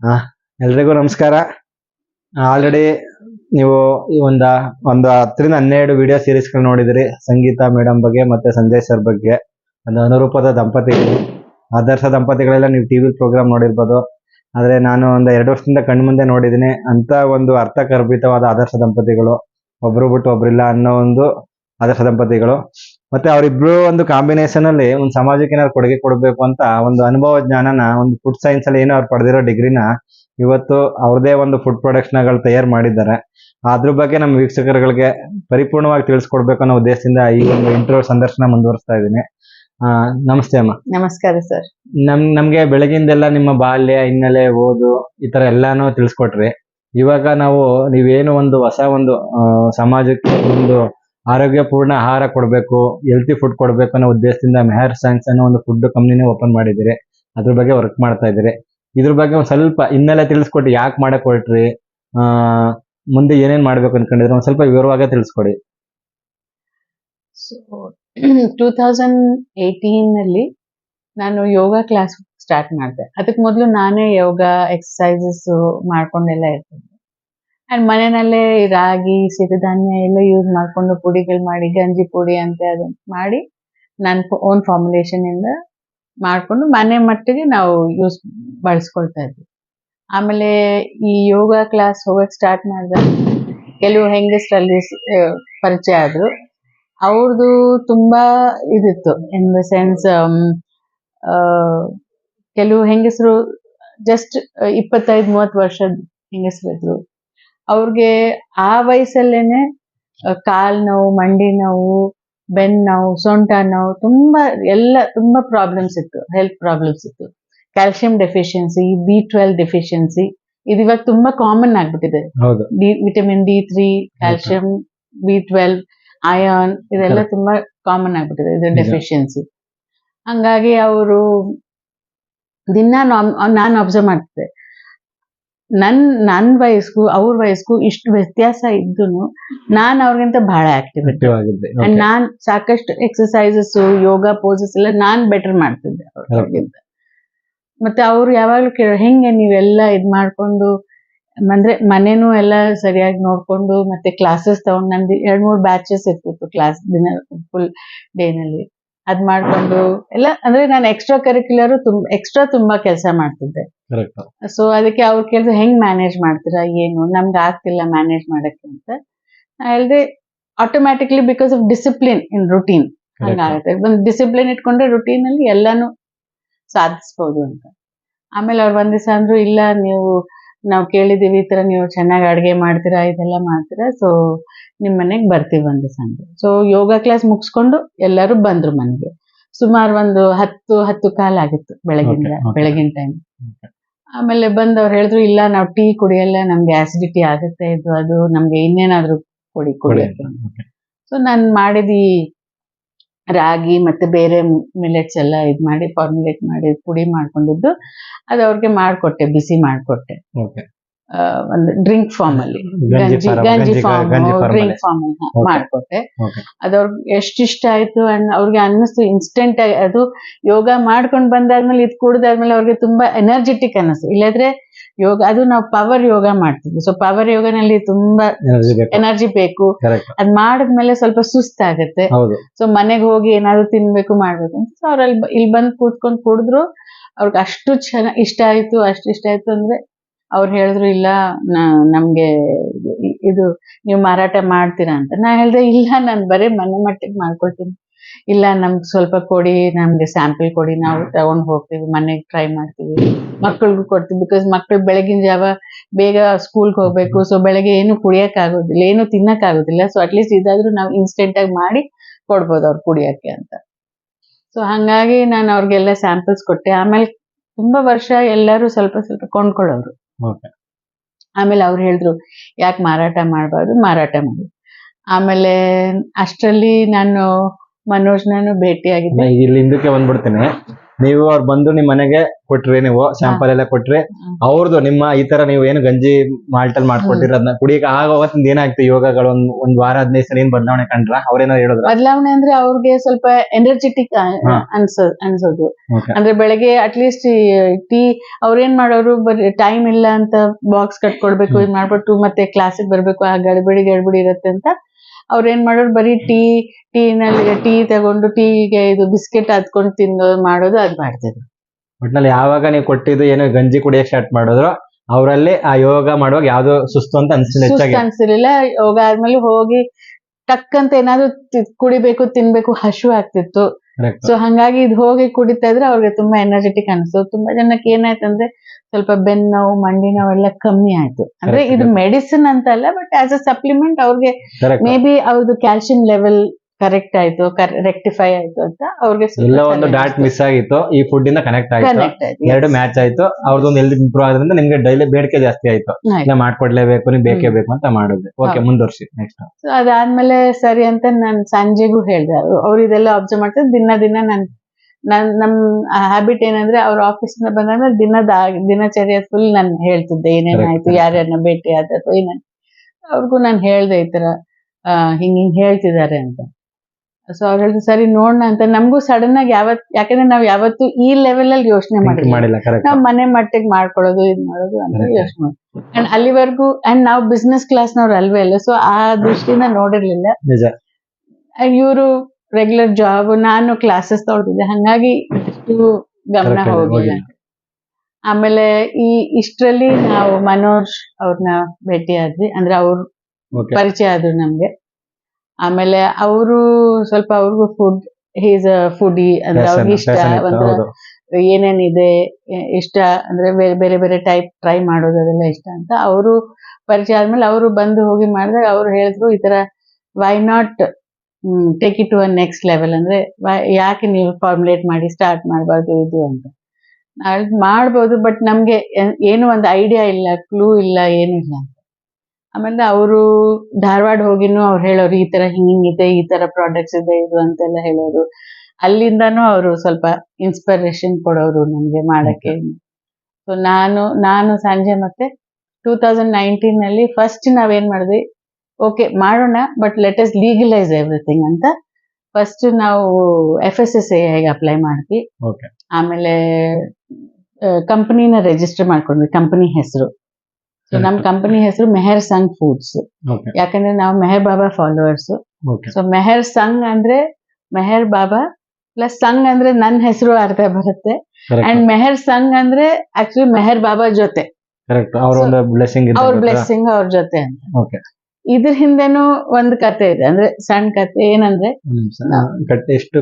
ಹಾ, ಎಲ್ರಿಗೂ ನಮಸ್ಕಾರ. ಆಲ್ರೆಡಿ ನೀವು ಈ ಒಂದ, ಒಂದು ಹತ್ತರಿಂದ ಹನ್ನೆರಡು ವಿಡಿಯೋ ಸೀರೀಸ್ ಸೀರೀಸ್ಗಳು ನೋಡಿದಿರಿ. ಸಂಗೀತ ಮೇಡಮ್ ಬಗ್ಗೆ ಮತ್ತೆ ಸಂಜಯ್ ಸರ್ ಬಗ್ಗೆ. ಒಂದು ಅನುರೂಪದ ದಂಪತಿಗಳು. ಆದರ್ಶ ದಂಪತಿಗಳೆಲ್ಲ ನೀವು ಟಿವಿ ಪ್ರೋಗ್ರಾಮ್ ನೋಡಿರ್ಬೋದು. ಆದ್ರೆ ನಾನು ಒಂದು ಎರಡು ವರ್ಷದಿಂದ ಕಣ್ಣು ಮುಂದೆ ನೋಡಿದ್ದೀನಿ ಅಂತ ಒಂದು ಅರ್ಥಗರ್ಭಿತವಾದ ಆದರ್ಶ ದಂಪತಿಗಳು. ಒಬ್ರು ಬಿಟ್ಟು ಒಬ್ರಿಲ್ಲ ಅನ್ನೋ ಒಂದು ಆದರ್ಶ ದಂಪತಿಗಳು. ಮತ್ತೆ ಅವರಿಬ್ರು ಒಂದು ಕಾಂಬಿನೇಷನ್ ಅಲ್ಲಿ ಒಂದು ಸಮಾಜಕ್ಕೆ ಏನಾದ್ರು ಕೊಡುಗೆ ಕೊಡಬೇಕು ಅಂತ ಒಂದು ಅನುಭವ ಜ್ಞಾನನ ಒಂದು ಫುಡ್ ಸೈನ್ಸ್ ಅಲ್ಲಿ ಏನೋ ಅವ್ರು ಪಡೆದಿರೋ ಡಿಗ್ರಿನ ಇವತ್ತು ಅವ್ರದೇ ಒಂದು ಫುಡ್ಗಳು ತಯಾರು ಮಾಡಿದ್ದಾರೆ. ಅದ್ರ ಬಗ್ಗೆ ನಮ್ಮ ವೀಕ್ಷಕರುಗಳಿಗೆ ಪರಿಪೂರ್ಣವಾಗಿ ತಿಳಿಸ್ಕೊಡ್ಬೇಕು ಅನ್ನೋ ಉದ್ದೇಶದಿಂದ ಈ ಒಂದು ಇಂಟರ್ವ್ಯೂ ಸಂದರ್ಶನ ಮುಂದುವರಿಸ್ತಾ ಇದ್ದೀನಿ. ನಮಸ್ತೆ ಅಮ್ಮ. ನಮಸ್ಕಾರ ಸರ್. ನಮ್ ನಮ್ಗೆ ಬೆಳಗಿಂದೆಲ್ಲ ನಿಮ್ಮ ಬಾಲ್ಯ ಹಿನ್ನೆಲೆ ಓದು ಈ ತರ ಎಲ್ಲಾನು ತಿಳಿಸ್ಕೊಟ್ರಿ. ಇವಾಗ ನಾವು ನೀವೇನು ಒಂದು ಹೊಸ ಒಂದು ಸಮಾಜಕ್ಕೆ ಒಂದು ಆರೋಗ್ಯಪೂರ್ಣ ಆಹಾರ ಕೊಡಬೇಕು ಹೆಲ್ತಿ ಫುಡ್ ಕೊಡಬೇಕು ಅನ್ನೋ ಉದ್ದೇಶದಿಂದ ಮೆಹರ್ ಸೈನ್ಸ್ ಅನ್ನೋ ಒಂದು ಫುಡ್ ಕಂಪ್ನಿನೇ ಓಪನ್ ಮಾಡಿದ್ದೀರಿ. ಅದ್ರ ಬಗ್ಗೆ ವರ್ಕ್ ಮಾಡ್ತಾ ಇದ್ದೀರಿ. ಇದ್ರ ಬಗ್ಗೆ ಒಂದು ಸ್ವಲ್ಪ ಇನ್ನೆಲ್ಲ ತಿಳಿಸ್ಕೊಟ್ಟು ಯಾಕೆ ಮಾಡಕ್ ಹೊರಟ್ರಿ ಮುಂದೆ ಏನೇನ್ ಮಾಡ್ಬೇಕು ಅನ್ಕೊಂಡಿದ್ರೆ ಒಂದು ಸ್ವಲ್ಪ ವಿವರವಾಗಿ ತಿಳಿಸ್ಕೊಡಿ. ಸೊ ಟೂ ತೌಸಂಡ್ ಏಯ್ಟೀನ್ ಅಲ್ಲಿ ನಾನು ಯೋಗ ಕ್ಲಾಸ್ ಸ್ಟಾರ್ಟ್ ಮಾಡಿದೆ. ಅದಕ್ಕೆ ಮೊದಲು ನಾನೇ ಯೋಗ ಎಕ್ಸಸೈಸಸ್ ಮಾಡ್ಕೊಂಡೆಲ್ಲ ಇರ್ತಿದ್ದೆ ಅಂಡ್ ಮನೆಯಲ್ಲೇ ರಾಗಿ, ಸಿರಿಧಾನ್ಯ ಎಲ್ಲ ಯೂಸ್ ಮಾಡ್ಕೊಂಡು ಪುಡಿಗಳು ಮಾಡಿ, ಗಂಜಿ ಪುಡಿ ಅಂತ ಅದು ಮಾಡಿ ನನ್ನ ಓನ್ ಫಾರ್ಮುಲೇಷನ್ ಇಂದ ಮಾಡ್ಕೊಂಡು ಮನೆ ಮಟ್ಟಿಗೆ ನಾವು ಯೂಸ್ ಬಳಸ್ಕೊಳ್ತಾ ಇದ್ವಿ. ಆಮೇಲೆ ಈ ಯೋಗ ಕ್ಲಾಸ್ ಹೋಗಕ್ ಸ್ಟಾರ್ಟ್ ಮಾಡಿದಾಗ ಕೆಲವು ಹೆಂಗಸರಲ್ಲಿ ಪರಿಚಯ ಆದ್ರು. ಅವ್ರದ್ದು ತುಂಬಾ ಇದಿತ್ತು ಇನ್ ದ ಸೆನ್ಸ್ ಕೆಲವು ಹೆಂಗಸರು ಜಸ್ಟ್ ಇಪ್ಪತ್ತೈದು ಮೂವತ್ತು ವರ್ಷದ ಹೆಂಗಸರು ಅವ್ರಿಗೆ ಆ ವಯಸ್ಸಲ್ಲೇನೆ ಕಾಲ್ ನೋವು ಮಂಡಿ ನೋವು ಬೆನ್ ನೋವು ಸೊಂಟ ನೋವು ತುಂಬಾ ಎಲ್ಲ ತುಂಬಾ ಪ್ರಾಬ್ಲಮ್ಸ್ ಇತ್ತು ಹೆಲ್ತ್ ಪ್ರಾಬ್ಲಮ್ಸ್ ಇತ್ತು. Calcium deficiency B twelve deficiency ಇದು ಇವಾಗ ತುಂಬಾ ಕಾಮನ್ ಆಗ್ಬಿಟ್ಟಿದೆ. D vitamin D three calcium B twelve iron ಇದೆಲ್ಲ ತುಂಬಾ ಕಾಮನ್ ಆಗ್ಬಿಟ್ಟಿದೆ ಇದು. ಡೆಫಿಷಿಯನ್ಸಿ ಹಂಗಾಗಿ ಅವರು ದಿನ ನಾನು ಅಬ್ಸರ್ವ್ ಮಾಡ್ತಿದ್ದೆ. ನನ್ ನನ್ ವಯಸ್ಗೂ ಅವ್ರ ವಯಸ್ಗೂ ಇಷ್ಟು ವ್ಯತ್ಯಾಸ ಇದ್ದು ನಾನ್ ಅವ್ರಿಗಿಂತ ಬಹಳ ಆಕ್ಟಿವ್ ಆಗಿದ್ದೆ. ಅಂಡ್. ನಾನ್ ಸಾಕಷ್ಟು ಎಕ್ಸಸೈಸಸ್ ಯೋಗ ಪೋಸಸ್ ಎಲ್ಲ ನಾನ್ ಬೆಟರ್ ಮಾಡ್ತಿದ್ದೆ ಅವ್ರಿಗಿಂತ ಮತ್ತೆ ಅವ್ರು ಯಾವಾಗ್ಲೂ ಕೇಳ ಹೆಂಗೆ ನೀವೆಲ್ಲ ಇದ್ ಮಾಡ್ಕೊಂಡು ಅಂದ್ರೆ ಮನೇನು ಎಲ್ಲ ಸರಿಯಾಗಿ ನೋಡ್ಕೊಂಡು ಮತ್ತೆ ಕ್ಲಾಸಸ್ ತಗೊಂಡ್ ನಂದು ಎರಡ್ ಮೂರ್ ಬ್ಯಾಚಸ್ ಇರ್ತಿತ್ತು ಕ್ಲಾಸ್ ದಿನ ಫುಲ್ ಡೇನಲ್ಲಿ ಅದ್ ಮಾಡ್ಕೊಂಡು ಎಲ್ಲ ಅಂದ್ರೆ ನಾನು ಎಕ್ಸ್ಟ್ರಾ ಕರಿಕ್ಯುಲರ್ ತುಂಬ ಎಕ್ಸ್ಟ್ರಾ ತುಂಬಾ ಕೆಲಸ ಮಾಡ್ತಿದ್ದೆ. ಸೊ ಅದಕ್ಕೆ ಅವ್ರ ಕೆಲಸ ಹೆಂಗ್ ಮ್ಯಾನೇಜ್ ಮಾಡ್ತೀರಾ ಏನು ನಮ್ಗೆ ಆಗ್ತಿಲ್ಲ ಮ್ಯಾನೇಜ್ ಮಾಡಕ್ಕೆ ಅಂತ ಹೇಳ್ದೆ automatically because of discipline in routine. ಹಂಗಾಗುತ್ತೆ ಒಂದು ಡಿಸಿಪ್ಲಿನ್ ಇಟ್ಕೊಂಡ್ರೆ ರುಟೀನ್ ಅಲ್ಲಿ ಎಲ್ಲಾನು ಸಾಧಿಸ್ಬೋದು ಅಂತ ಆಮೇಲೆ ಅವ್ರು ಒಂದ್ ದಿವಸ ಅಂದ್ರು ಇಲ್ಲ ನೀವು ನಾವು ಕೇಳಿದೀವಿ ಈ ತರ ನೀವು ಚೆನ್ನಾಗಿ ಅಡ್ಗೆ ಮಾಡ್ತೀರಾ ಇದೆಲ್ಲ ಮಾಡ್ತೀರಾ ಸೊ ನಿಮ್ ಮನೆಗ್ ಬರ್ತೀವಿ ಒಂದು ಸಂಜೆ. ಸೊ ಯೋಗ ಕ್ಲಾಸ್ ಮುಗಿಸ್ಕೊಂಡು ಎಲ್ಲರೂ ಬಂದ್ರು ಮನೆಗೆ. ಸುಮಾರು ಒಂದು ಹತ್ತು ಹತ್ತು ಕಾಲ ಆಗಿತ್ತು ಬೆಳಗಿನ. ಬೆಳಗಿನ ಟೈಮ್ ಆಮೇಲೆ ಬಂದು ಅವ್ರು ಹೇಳಿದ್ರು ಇಲ್ಲ ನಾವು ಟೀ ಕುಡಿಯಲ್ಲ ನಮ್ಗೆ ಆಸಿಡಿಟಿ ಆಗುತ್ತೆ ಇದು ಅದು ನಮ್ಗೆ ಇನ್ನೇನಾದ್ರೂ ಕೊಡಿ ಕುಡಿಯಕ್ಕೆ Okay. ಸೊ ನಾನು ಮಾಡಿದ ಈ ರಾಗಿ ಮತ್ತೆ ಬೇರೆ ಮಿಲೆಟ್ಸ್ ಎಲ್ಲ ಇದ್ ಮಾಡಿ ಫಾರ್ಮುಲೇಟ್ ಮಾಡಿ ಪುಡಿ ಮಾಡ್ಕೊಂಡಿದ್ದು ಅದು ಅವ್ರಿಗೆ ಮಾಡ್ಕೊಟ್ಟೆ ಬಿಸಿ ಮಾಡ್ಕೊಟ್ಟೆ. ಒಂದು ಡ್ರಿಂಕ್ ಫಾರ್ಮ್ ಅಲ್ಲಿ. ಗಂಜಿ ಗಂಜಿ ಫಾರಂ, ಗಂಜಿ ಗಂಜಿ ಫಾರ್ಮ್ ಡ್ರಿಂಕ್ ಫಾರ್ಮ್. ಮಾಡ್ಕೊಟ್ಟೆ. Okay. ಅದು ಅವ್ರಿಗೆ ಎಷ್ಟು ಇಷ್ಟ ಆಯ್ತು ಅಂಡ್ ಅವ್ರಿಗೆ ಅನ್ನಿಸ್ತು ಇನ್ಸ್ಟೆಂಟ್ ಆಗಿ ಅದು ಯೋಗ ಮಾಡ್ಕೊಂಡ್ ಬಂದಾದ್ಮೇಲೆ ಇದು ಕುಡ್ದಾದ್ಮೇಲೆ ಅವ್ರಿಗೆ ತುಂಬಾ ಎನರ್ಜೆಟಿಕ್ ಅನ್ನಿಸ್ತು. ಇಲ್ಲದ್ರೆ ಯೋಗ ಅದು ನಾವು ಪವರ್ ಯೋಗ ಮಾಡ್ತೀವಿ. ಸೊ ಪವರ್ ಯೋಗನಲ್ಲಿ ತುಂಬಾ ಎನರ್ಜಿ ಬೇಕು. ಅದ್ ಮಾಡಿದ್ಮೇಲೆ ಸ್ವಲ್ಪ ಸುಸ್ತಾಗತ್ತೆ. ಸೊ ಮನೆಗೆ ಹೋಗಿ ಏನಾದ್ರು ತಿನ್ಬೇಕು ಮಾಡ್ಬೇಕು ಅಂತ. ಸೊ ಅವ್ರಲ್ಲಿ ಇಲ್ಲಿ ಬಂದು ಕೂತ್ಕೊಂಡು ಕುಡಿದ್ರು ಅವ್ರಿಗೆ ಅಷ್ಟು ಚೆನ್ನ ಇಷ್ಟ ಆಯ್ತು ಅಷ್ಟು ಇಷ್ಟ ಆಯ್ತು ಅಂದ್ರೆ ಅವ್ರು ಹೇಳಿದ್ರು ಇಲ್ಲ ನಮ್ಗೆ ಇದು ನೀವು ಮಾರಾಟ ಮಾಡ್ತೀರಾ ಅಂತ. ನಾ ಹೇಳ್ದೆ ಇಲ್ಲ ನಾನು ಬರೀ ಮನೆ ಮಟ್ಟಿಗೆ ಮಾಡ್ಕೊಳ್ತೀನಿ. ಇಲ್ಲ ನಮ್ಗೆ ಸ್ವಲ್ಪ ಕೊಡಿ ನಮ್ಗೆ ಸ್ಯಾಂಪಲ್ ಕೊಡಿ ನಾವು ತಗೊಂಡ್ ಹೋಗ್ತೀವಿ ಮನೆಗೆ ಟ್ರೈ ಮಾಡ್ತೀವಿ. ಮಕ್ಕಳಿಗೂ ಕೊಡ್ತೀವಿ ಬಿಕಾಸ್ ಮಕ್ಕಳು ಬೆಳಗಿನ ಜಾವ ಬೇಗ ಸ್ಕೂಲ್ಗೆ ಹೋಗ್ಬೇಕು ಸೊ ಬೆಳಗ್ಗೆ ಏನು ಕುಡಿಯಕ್ ಆಗೋದಿಲ್ಲ ಏನು ತಿನ್ನಕ್ ಆಗೋದಿಲ್ಲ ಸೊ ಅಟ್ಲೀಸ್ಟ್ ಇದಾದ್ರೂ ನಾವು ಇನ್ಸ್ಟೆಂಟ್ ಆಗಿ ಮಾಡಿ ಕೊಡ್ಬೋದು ಅವ್ರು ಕುಡಿಯಕ್ಕೆ ಅಂತ. ಸೊ ಹಂಗಾಗಿ ನಾನು ಅವ್ರಿಗೆಲ್ಲ ಸ್ಯಾಂಪಲ್ಸ್ ಕೊಟ್ಟೆ ಆಮೇಲೆ ತುಂಬಾ ವರ್ಷ ಎಲ್ಲರೂ ಸ್ವಲ್ಪ ಸ್ವಲ್ಪ ಕೊಂಡ್ಕೊಳ್ಳೋರು. ಆಮೇಲೆ ಅವ್ರು ಹೇಳಿದ್ರು ಯಾಕೆ ಮಾರಾಟ ಮಾಡಬಾರ್ದು ಮಾರಾಟ ಮಾಡಿ. ಆಮೇಲೆ ಅಷ್ಟರಲ್ಲಿ ನಾನು ಮನೋಜ್ನನ್ನು ಭೇಟಿಯಾಗಿದ್ದೆ. ಇಲ್ಲಿ ಹಿಂದಕ್ಕೆ ಬಂದ್ಬಿಡ್ತೇನೆ. ನೀವು ಅವ್ರು ಬಂದು ನಿಮ್ ಮನೆಗೆ ಕೊಟ್ರಿ ನೀವು ಸ್ಯಾಂಪಲ್ ಎಲ್ಲ ಕೊಟ್ರಿ. ಅವ್ರದ್ದು ನಿಮ್ಮ ಈ ತರ ನೀವು ಏನು ಗಂಜಿ ಮಾಲ್ಟಲ್ ಮಾಡ್ಕೊಟ್ಟಿರ ಅದನ್ನ ಕುಡಿಯಕ್ಕೆ ಆಗ ಅವತ್ತಿಂದ ಏನಾಗ್ತು ಯೋಗಗಳು ಒಂದ್ ಒಂದ್ ವಾರ ಹದಿನೈದು ಸಲ ಏನ್ ಬದಲಾವಣೆ ಕಂಡ್ರ? ಅವ್ರೇನೋ ಹೇಳಿದ್ರು? ಬದಲಾವಣೆ ಅಂದ್ರೆ ಅವ್ರಿಗೆ ಸ್ವಲ್ಪ ಎನರ್ಜೆಟಿಕ್. ಅನ್ಸೋ ಅನ್ಸೋದು. ಅಂದ್ರೆ ಬೆಳಗ್ಗೆ ಅಟ್ಲೀಸ್ಟ್ ಟೀ ಅವ್ರೇನ್ ಮಾಡೋರು ಬರೀ ಟೈಮ್ ಇಲ್ಲ ಅಂತ ಬಾಕ್ಸ್ ಕಟ್ಕೊಡ್ಬೇಕು ಇದು ಇದ್ ಮಾಡ್ಬಿಟ್ಟು ಮತ್ತೆ ಕ್ಲಾಸಿಗೆ ಬರ್ಬೇಕು ಆ ಗಡಿಬಿಡಿ ಗಡಿಬಿಡಿ ಇರುತ್ತೆ ಅಂತ ಅವ್ರ ಏನ್ ಮಾಡೋರು ಬರೀ ಟೀ ಟೀನಲ್ಲಿ ಟೀ ತಗೊಂಡು ಟೀಗೆ ಇದು ಬಿಸ್ಕೆಟ್ ಹತ್ಕೊಂಡು ತಿನ್ನೋದು ಮಾಡೋದು ಅದ್ ಮಾಡ್ತಿದ್ರು. ಒಟ್ನಲ್ಲಿ ಯಾವಾಗ ನೀವು ಕೊಟ್ಟಿದ್ದು ಏನೋ ಗಂಜಿ ಕುಡಿಯಕ್ ಸ್ಟಾರ್ಟ್ ಮಾಡಿದ್ರು ಅವರಲ್ಲಿ ಆ ಯೋಗ ಮಾಡುವಾಗ ಯಾವ್ದು ಸುಸ್ತು ಅಂತ ಅನ್ಸಿಲ್ಲ ಸುಸ್ತು ಅನ್ಸಿರ್ಲಿಲ್ಲ. ಯೋಗ ಆದ್ಮೇಲೆ ಹೋಗಿ ಟಕ್ ಅಂತ ಏನಾದ್ರು ತಿ- ಕುಡಿಬೇಕು ತಿನ್ಬೇಕು ಹಸಿವು ಆಗ್ತಿತ್ತು. ಸೊ ಹಂಗಾಗಿ ಇದು ಹೋಗಿ ಕುಡಿತಾ ಇದ್ರೆ ಅವ್ರಿಗೆ ತುಂಬಾ ಎನರ್ಜೆಟಿಕ್ ಅನ್ಸು ತುಂಬಾ ಜನಕ್ಕೆ ಏನಾಯ್ತಂದ್ರೆ ಸ್ವಲ್ಪ ಬೆನ್ನು ನೋವು ಮಂಡಿ ನೋವೆಲ್ಲ ಕಮ್ಮಿ ಆಯ್ತು. ಅಂದ್ರೆ ಇದು ಮೆಡಿಸಿನ್ ಅಂತ ಅಲ್ಲ ಬಟ್ ಆಸ್ ಅ ಸಪ್ಲಿಮೆಂಟ್ ಅವ್ರಿಗೆ ಮೇ ಬಿ ಅವ್ರದ್ದು ಕ್ಯಾಲ್ಸಿಯಂ ಲೆವೆಲ್ ಕರೆಕ್ಟ್ ಆಯ್ತು ರೆಕ್ಟಿಫೈ ಆಯ್ತು ಅಂತ ಅವ್ರಿಗೆ ಎಲ್ಲ ಒಂದು ಡಾಟ್ ಮಿಸ್ ಆಗಿತ್ತು ಈ ಫುಡ್ ಇಂದ ಕನೆಕ್ಟ್ ಆಯ್ತು. ಎರಡು ಮ್ಯಾಚ್ ಆಯ್ತು ಅವ್ರದ್ದೊಂದು ಹೆಲ್ತ್ ಇಂಪ್ರೂವ್ ಆದ್ರಿಂದ ನಿಮ್ಗೆ ಡೈಲಿ ಬೇಡಿಕೆ ಜಾಸ್ತಿ ಆಯ್ತು. ಇಲ್ಲ ಮಾಡ್ಕೊಡ್ಲೇಬೇಕು ನೀವು ಬೇಕೇ ಬೇಕು ಅಂತ ಮಾಡಿದ್ವಿ ಓಕೆ. ಮುಂದುವರ್ಸಿ ನೆಕ್ಸ್ಟ್ ಸೊ ಅದಾದ್ಮೇಲೆ ಸರಿ ಅಂತ ನಾನು ಸಂಜೆಗೂ ಹೇಳ್ದೆ. ಅವ್ರು ಇದೆಲ್ಲ ಅಬ್ಸರ್ವ್ ಮಾಡ್ತಾರೆ ದಿನ ದಿನ ನನ್ ನನ್ ನಮ್ ಹ್ಯಾಬಿಟ್ ಏನಂದ್ರೆ ಅವ್ರ ಆಫೀಸ್ ಇಂದ ಬಂದಾಗ ದಿನದ ದಿನಚರ್ಯ ಫುಲ್ ನಾನು ಹೇಳ್ತಿದ್ದೆ ಏನೇನಾಯ್ತು. ಯಾರ್ಯಾರನ್ನ ಭೇಟಿ ಆದ ಅಥವಾ ಏನ ಅವ್ರಿಗೂ ನಾನು ಹೇಳ್ದೆ ಈ ತರ ಹಿಂಗ್ ಹಿಂಗ್ ಹೇಳ್ತಿದ್ದಾರೆ ಅಂತ. ಸೊ ಅವ್ರು ಹೇಳಿದ್ರು ಸರಿ ನೋಡೋಣ ಅಂತ. ನಮಗೂ ಸಡನ್ ಆಗಿ ಯಾವತ್ ಯಾಕಂದ್ರೆ ನಾವ್ ಯಾವತ್ತು ಈ ಲೆವೆಲ್ ಅಲ್ಲಿ ಯೋಚನೆ ಮಾಡಿಲ್ಲ. ನಾವ್ ಮನೆ ಮಟ್ಟಿಗೆ ಮಾಡ್ಕೊಳ್ಳೋದು ಇದ್ ಮಾಡೋದು ಅಂತ ಯೋಚನೆ ಮಾಡಿ ಅಂಡ್ ಅಲ್ಲಿವರೆಗೂ ಅಂಡ್ ನಾವ್ ಬಿಸ್ನೆಸ್ ಕ್ಲಾಸ್ ನವ್ರು ಅಲ್ವೇ ಅಲ್ಲ ಸೊ ಆ ದೃಷ್ಟಿಯಿಂದ ನೋಡಿರ್ಲಿಲ್ಲ. ಇವರು ರೆಗ್ಯುಲರ್ ಜಾಬ್ ನಾನು ಕ್ಲಾಸಸ್ ತಗೊಳ್ತಿದ್ದೆ ಹಂಗಾಗಿ ಇಷ್ಟು ಗಮನ ಹೋಗಿಲ್ಲ. ಆಮೇಲೆ ಈ ಇಷ್ಟರಲ್ಲಿ ನಾವು ಮನೋಜ್ ಅವ್ರನ್ನ ಭೇಟಿ ಆದ್ವಿ. ಅಂದ್ರೆ ಅವ್ರು ಪರಿಚಯ ಆದ್ರು ನಮ್ಗೆ. ಆಮೇಲೆ ಅವರು ಸ್ವಲ್ಪ ಅವ್ರಿಗೂ ಫುಡ್ ಹೀಸ್ ಅ ಫುಡಿ ಅಂದ್ರೆ ಅವ್ರಿಗೆ ಇಷ್ಟ ಏನೇನಿದೆ ಇಷ್ಟ ಅಂದ್ರೆ ಬೇರೆ ಬೇರೆ ಬೇರೆ ಟೈಪ್ ಟ್ರೈ ಮಾಡೋದು ಅದೆಲ್ಲ ಇಷ್ಟ ಅಂತ ಅವರು ಪರಿಚಯ ಆದ್ಮೇಲೆ ಅವರು ಬಂದು ಹೋಗಿ ಮಾಡಿದಾಗ ಅವ್ರು ಹೇಳಿದ್ರು ಈ ತರ why not take it to a next level ಅಂದ್ರೆ ಯಾಕೆ ನೀವು ಫಾರ್ಮುಲೇಟ್ ಮಾಡಿ ಸ್ಟಾರ್ಟ್ ಮಾಡಬಾರ್ದು ಇದು ಅಂತ. ಮಾಡ್ಬೋದು ಬಟ್ ನಮ್ಗೆ ಏನು ಒಂದು ಐಡಿಯಾ ಇಲ್ಲ ಕ್ಲೂ ಇಲ್ಲ ಏನು ಇಲ್ಲ ಅಂತ. ಆಮೇಲೆ ಅವರು ಧಾರವಾಡ ಹೋಗಿನೂ ಅವ್ರು ಹೇಳೋರು ಈ ತರ ಹಿಂಗಿಂಗಿದೆ ಈ ತರ ಪ್ರಾಡಕ್ಟ್ಸ್ ಇದೆ ಇದು ಅಂತೆಲ್ಲ ಹೇಳೋರು. ಅಲ್ಲಿಂದಾನು ಅವರು ಸ್ವಲ್ಪ ಇನ್ಸ್ಪಿರೇಷನ್ ಕೊಡೋರು ನಮ್ಗೆ ಮಾಡಕ್ಕೆ. ಸೊ ನಾನು ನಾನು ಸಂಜೆ ಮತ್ತೆ ಟೂ ತೌಸಂಡ್ ನೈನ್ಟೀನ್ನಲ್ಲಿ ಫಸ್ಟ್ ನಾವೇನ್ ಮಾಡಿದ್ವಿ ಓಕೆ ಮಾಡೋಣ but let us legalise everything ಅಂತ ಫಸ್ಟ್ ನಾವು F S S I apply ಮಾಡಿದ್ವಿ. ಓಕೆ ಆಮೇಲೆ ಕಂಪನಿನ ರಿಜಿಸ್ಟರ್ ಮಾಡ್ಕೊಂಡ್ವಿ ಕಂಪನಿ ಹೆಸರು. ಸೊ ನಮ್ ಕಂಪನಿ ಹೆಸರು ಮೆಹರ್ ಸಂಗ್ ಫುಡ್ಸ್ ಯಾಕಂದ್ರೆ ನಾವು ಮೆಹರ್ ಬಾಬಾ ಫಾಲೋವರ್ಸ್ ಸೊ ಮೆಹರ್ ಸಂಗ್ ಅಂದ್ರೆ ಮೆಹರ್ ಬಾಬಾ ಪ್ಲಸ್ ಸಂಗ್ ಅಂದ್ರೆ ನನ್ನ ಹೆಸರು ಅರ್ಥ ಬರುತ್ತೆ. ಅಂಡ್ ಮೆಹರ್ ಸಂಗ್ ಅಂದ್ರೆ ಆಕ್ಚುಲಿ ಮೆಹರ್ ಬಾಬಾ ಜೊತೆ. ಅವ್ರ ಬ್ಲೆಸ್ಸಿಂಗ್ ಅವ್ರ ಜೊತೆ ಅಂತ. ಇದ್ರ ಹಿಂದೆನೂ ಒಂದ್ ಕತೆ ಇದೆ. ಅಂದ್ರೆ ಸಣ್ಣ ಕತೆ ಏನಂದ್ರೆ ಎಷ್ಟು